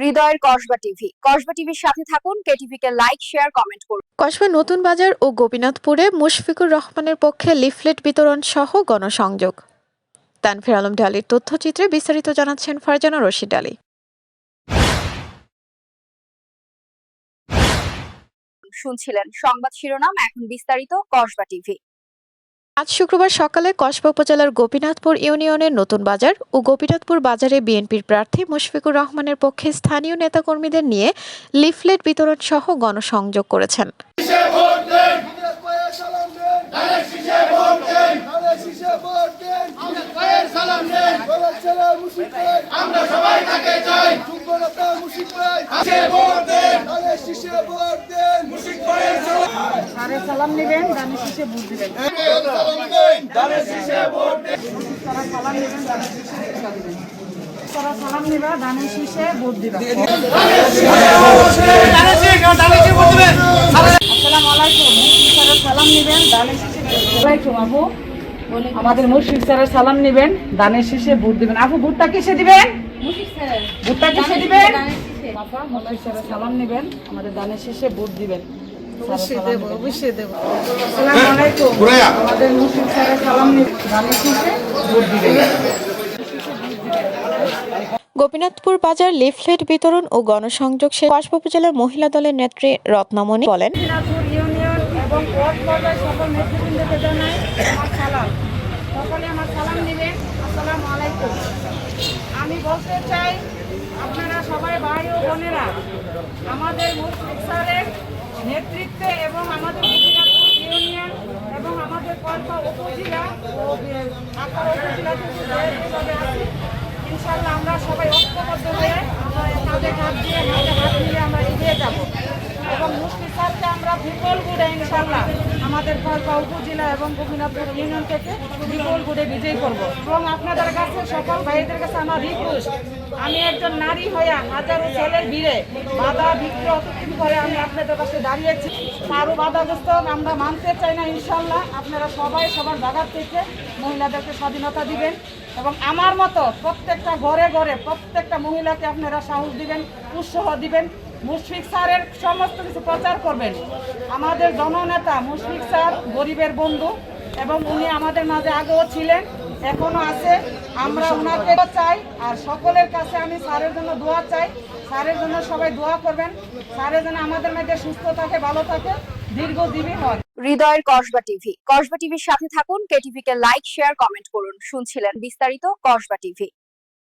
হৃদয়ের কসবা টিভি। কসবা টিভির সাথে থাকুন কেটিভি কে লাইক শেয়ার কমেন্ট করুন। কসবা নতুন বাজার ও গোপীনাথপুরে মুশফিকুর রহমানের পক্ষে লিফলেট বিতরণ সহ গণসংযোগ। তানফির আলম ডালির তথ্যচিত্রে বিস্তারিত জানাচ্ছেন ফারজানা রশিদ আলী। শুনছিলেন সংবাদ শিরোনাম এখন বিস্তারিত কসবা টিভি। আজ শুক্রবার সকালে কসবা উপজেলার গোপীনাথপুর ইউনিয়নের নতুন বাজার ও গোপীনাথপুর বাজারে বিএনপির প্রার্থী মুশফিকুর রহমানের পক্ষে স্থানীয় নেতাকর্মীদের নিয়ে লিফলেট বিতরণ সহ গণসংযোগ করেছেন। আমরা সবাই তাকে চাই যোগ্য নেতা মুশিক ভাই শীষে ভোট দেন ধানের শীষে ভোট দেন মুশিক ভাইয়ের সালাম নেবেন দানি শীষে বুঝ দিবেন সালাম শীষে ভোট দিবেন তারা সালাম নেবা দানি শীষে ভোট দিবা আসসালামু আলাইকুম স্যারের সালাম নেবেন দানের শীষে ওয়ালাইকুম আপু আমাদের মুশফিক স্যারের সালাম নেবেন দানের শীষে ভোট দিবেন আপু ভোটটা কিসে দিবেন ভোটটা কিসে দিবেন স্যারের সালাম নেবেন আমাদের দানের শীষে ভোট দিবেন অবশ্যই দেব অবশ্যই দেব। আসসালামু আলাইকুম আমাদের মুশফিক স্যারের সালাম নেবেন ভোট দিবেন। গোপীনাথপুর বাজার লিফলেট বিতরণ ও গণসংযোগ শেষে কসবা উপজেলার মহিলা দলের নেত্রী রত্নামণি বলেন দিনাজপুর ইউনিয়ন এবং ওয়ার্ড পর্যায়ে সকল নেতৃবৃন্দকে জানাই আমার সালাম। সকলে আমার সালাম নেবেন আসসালামু আলাইকুম। আমি বলতে চাই আপনারা সবাই ভাই ও বোনেরা আমাদের মুশফিক স্যারের নেতৃত্বে এবং আমাদের ইউনিয়ন এবং আমাদের কল্পা উপজেলা ও উপজেলা ইনশাল্লাহ আমরা সবাই ঐক্যবদ্ধ হয়ে আমরা তাদের হাত দিয়ে হাতে হাত দিয়ে আমরা এগিয়ে যাব এবং মুফতি স্যারকে আমরা বিপুল গুড়ে ইনশাল্লাহ কলকা উপজেলা এবং গোপীনাথপুর ইউনিয়ন থেকে বিপুল গুড়ে বিজয়ী করব। এবং আপনাদের কাছে সকল ভাইদের কাছে আমার রিকোয়েস্ট আমি একজন নারী হয়ে হাজারো ছেলের ভিড়ে বাধা বিক্রি অতদিন করে আমি আপনাদের কাছে দাঁড়িয়েছি। কারও বাধাগ্রস্ত আমরা মানতে চাই না ইনশাল্লাহ আপনারা সবাই সবার জায়গার থেকে মহিলাদেরকে স্বাধীনতা দিবেন এবং আমার মতো প্রত্যেকটা ঘরে ঘরে প্রত্যেকটা মহিলাকে আপনারা সাহস দিবেন, উৎসাহ দিবেন। মুশফিক স্যারের সমস্ত কিছু প্রচার করবেন। আমাদের জননেতা মুশফিক স্যার গরিবের বন্ধু এবং উনি আমাদের মাঝে আগেও ছিলেন, এখনও আছে। আমরা ওনাকে চাই আর সকলের কাছে আমি স্যারের জন্য দোয়া চাই। স্যারের জন্য সবাই দোয়া করবেন। স্যারের জন্য আমাদের মধ্যে সুস্থ থাকে, ভালো থাকে। দীর্ঘজীবী হয় হৃদয়ের কসবা টিভি। কসবা টিভির সাথে থাকুন। কেটিভি কে লাইক, শেয়ার, কমেন্ট করুন। শুনছিলেন বিস্তারিত কসবা টিভি।